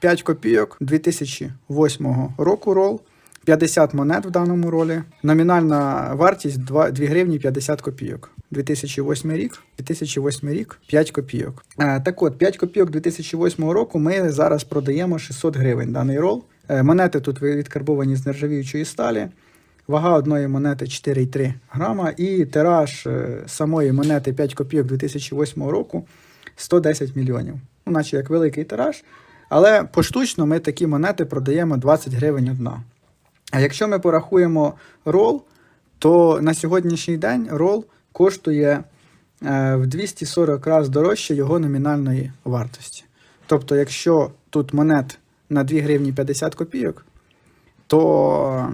5 копійок 2008 року рол. 50 монет в даному ролі. Номінальна вартість 2, 2 гривні 50 копійок. 2008 рік, 2008 рік 5 копійок. Е, так от, 5 копійок 2008 року ми зараз продаємо 600 гривень даний рол. Е, монети тут відкарбовані з нержавіючої сталі. Вага одної монети 4,3 грама і тираж е, самої монети 5 копійок 2008 року 110 мільйонів. Ну, наче як великий тираж. Але поштучно ми такі монети продаємо 20 гривень одна. А якщо ми порахуємо рол, то на сьогоднішній день рол коштує е, в 240 разів дорожче його номінальної вартості. Тобто, якщо тут монет на 2 гривні 50 копійок, то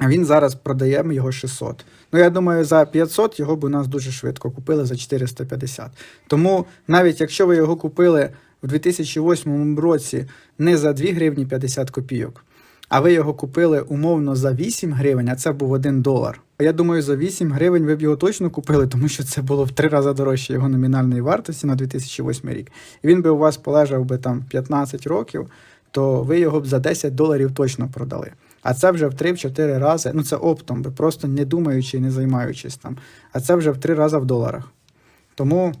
він зараз продаємо його 600. Ну, я думаю, за 500 його б у нас дуже швидко купили за 450. Тому навіть якщо ви його купили в 2008 році не за 2 гривні 50 копійок, а ви його купили умовно за 8 гривень, а це був 1 долар. Я думаю, за 8 гривень ви б його точно купили, тому що це було в 3 рази дорожче його номінальної вартості на 2008 рік. І він би у вас полежав би там 15 років, то ви його б за 10 доларів точно продали. А це вже в 3-4 рази, ну це оптом, би просто не думаючи і не займаючись там. А це вже в 3 рази в доларах. Тому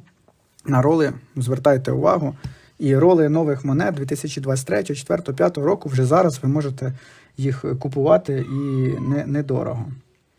на роли звертайте увагу. І роли нових монет 2023, 2024, 2025 року вже зараз ви можете їх купувати і не, недорого.